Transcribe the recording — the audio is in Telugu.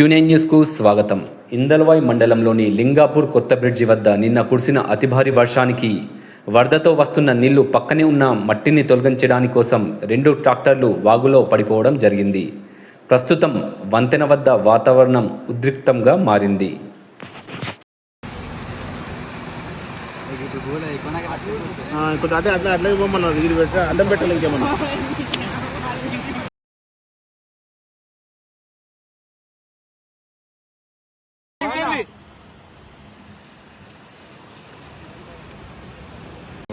క్యూనే న్యూస్కు స్వాగతం. ఇందల్వాయ్ మండలంలోని లింగాపూర్ కొత్త బ్రిడ్జి వద్ద నిన్న కురిసిన అతి భారీ వర్షానికి వరదతో వస్తున్న నీళ్ళు పక్కనే ఉన్న మట్టిని తొలగించడానికి కోసం రెండు ట్రాక్టర్లు వాగులో పడిపోవడం జరిగింది. ప్రస్తుతం వంతెన వద్ద వాతావరణం ఉద్రిక్తంగా మారింది. అదే అట్లా అడ్డం పెట్టాలి ఇంకేమన్నా.